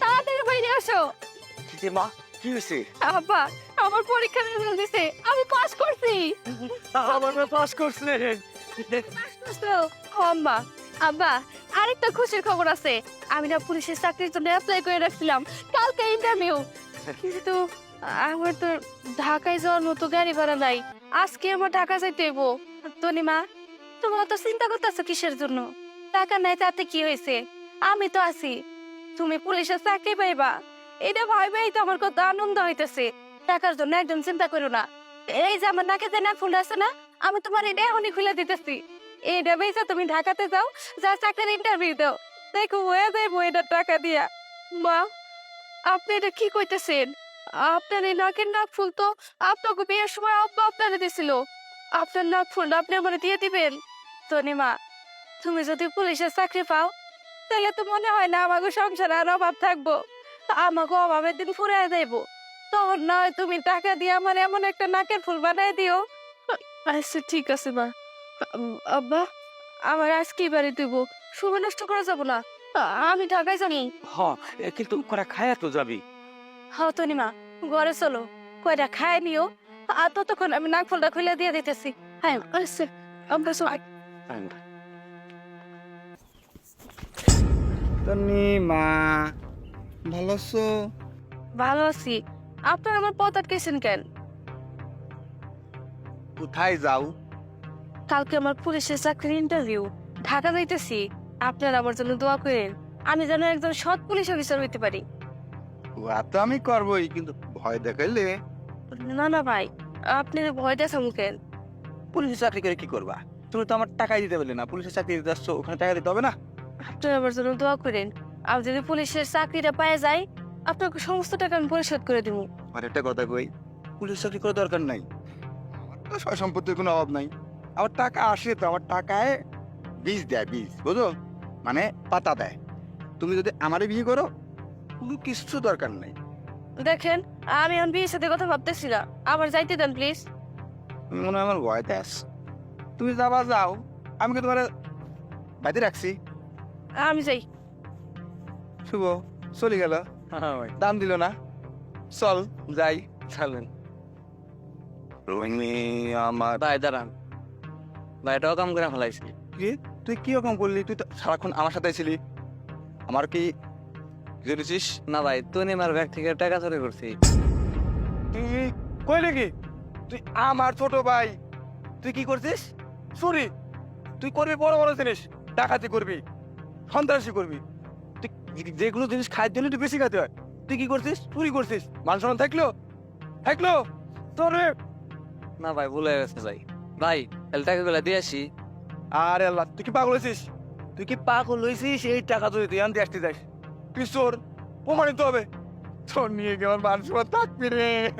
তাড়াতাড়ি আসো। যে মা কি হয়েছে? আব্বা আমার পরীক্ষা রেজাল্ট দিছে। আমি পাস করছি। আমার মেয়ে পাস করছে। আম্মা আব্বা আরেকটা খুশির খবর আছে। আমি না পুলিশের চাকরির জন্য অ্যাপ্লাই করে রাখছিলাম। কালকে ইন্টারভিউ কিন্তু আমার তো ঢাকায় যাওয়ার মতো গাড়ি ভাড়া নাই। আজকে আমার ঢাকা যাইতে হইব। তনিমা তোমরা তো চিন্তা করতেছো কিসের জন্য? টাকা নাই তাতে কি হয়েছে? আমি তো আছি। তুমি পুলিশের চাকরি পাইবা। এটা ভাইবাই তো আমার কত আনন্দ হইতেছে। টাকার জন্য একদম চিন্তা করো না। এই যে আমার নাকে যে নাক ফুল আছে না, আমি তোমার এটা এখনই খুলে দিতেছি। এইটা বেচা তুমি ঢাকাতে যাও, যা চাকরির ইন্টারভিউ দাও। দেখো হয়ে যাইবো এটা টাকা দিয়া। মা, আপনি এটা কি কইতেছেন? আপনার এই নাকের নাক ফুল তো আপনাকে বিয়ের সময় আব্বা আপনারে দিছিল। আপনার নাক ফুল আপনি আমার দিয়ে দিবেন। তনি মা, তুমি যদি পুলিশের চাকরি পাও তাহলে তো মনে হয় না আমাকে সংসারে আর অভাব থাকব আমাকে অভাবের দিন ফুরে যাইবো তখন না হয় তুমি টাকা দিয়ে আমার এমন একটা নাকের ফুল বানাই দিও আচ্ছা ঠিক আছে মা আব্বা আমার আজকেই বাড়ি দেবো সময় নষ্ট করা যাব না আমি ঢাকায় জানি হ কিন্তু করা খায়া তো যাবি হ্যাঁ তনি মা ঘরে চলো কয়টা খায় নিও আর ততক্ষণ আমি নাক ফুলটা খুলে দিয়ে দিতেছি হ্যাঁ আচ্ছা আমরা সবাই তনি মা। ভালো আছো? ভালো আছি। আপনার আমার পথ আটকেছেন কেন? কোথায় যাও? কালকে আমার পুলিশের চাকরির ইন্টারভিউ ঢাকা যাইতেছি। আপনার আমার জন্য দোয়া করেন। আমি যেন একজন সৎ পুলিশ অফিসার হইতে পারি। ওয়া তো আমি করবই কিন্তু ভয় দেখাইলে? না না ভাই। আপনি ভয় দেখাম কেন? পুলিশের চাকরি করে কি করবা? তুমি তো আমার টাকাই দিতে পারলে না। পুলিশের চাকরি দিতে আসছো ওখানে টাকা দিতে হবে না? আপনার আমার জন্য দোয়া করেন। আর যদি পুলিশের চাকরিটা পায়ে যায় আপনাকে সমস্ত টাকা আমি পরিশোধ করে দিব। আর একটা কথা কই পুলিশ চাকরি করার দরকার নাই। আমার সম্পত্তির কোনো অভাব নাই। আমার টাকা আসে তো আমার টাকায় বীজ দেয় বীজ বুঝো মানে পাতা দেয়। তুমি যদি আমারে বিয়ে করো কোনো কিছু দরকার নাই। দেখেন আমি এখন বিয়ের সাথে কথা ভাবতেছি না আবার যাইতে দেন প্লিজ। তুমি মনে হয় আমার ভয়তে আস তুমি যাবা যাও। আমি কি তোমার বাড়িতে রাখছি। আমি যাই। শুভ চলে গেল। হ্যাঁ ভাই। দাম দিল না। চল যাই। চলেন। রোহিণী আমার ভাই দাঁড়ান। ভাই এটাও কাম করে ফেলাইছি। কি তুই কি রকম করলি? তুই তো সারাক্ষণ আমার সাথে ছিলি। আমার কি জেনেছিস? না ভাই তুই আমার ব্যাগ থেকে টাকা চুরি করছি। তুই কই নাকি তুই আমার ছোট ভাই। তুই কি করছিস? চুরি। তুই করবি বড় বড় জিনিস। ডাকাতি করবি। সন্ত্রাসী করবি। তুই যে- যেগুলো জিনিস খাদ্য জন্য তুই বেশি খাতে হয়। তুই কি করছিস? চুরি করছিস। মান সম্মান থাকল? থাকল? তোর না ভাই ভুলে গেছে ভাই। ভাই তাহলে টাকাগুলো দিয়ে আসি। আরে আল্লাহ তুই কি পাগল হয়েছিস? তুই কি পাগল হয়েছিস? এই টাকা তুই তুই আনতে আসতে যাস। তুই চোর। প্রমাণিত হবে। চোর নিয়ে গিয়ে আমার মান সম্মান থাকবি রে।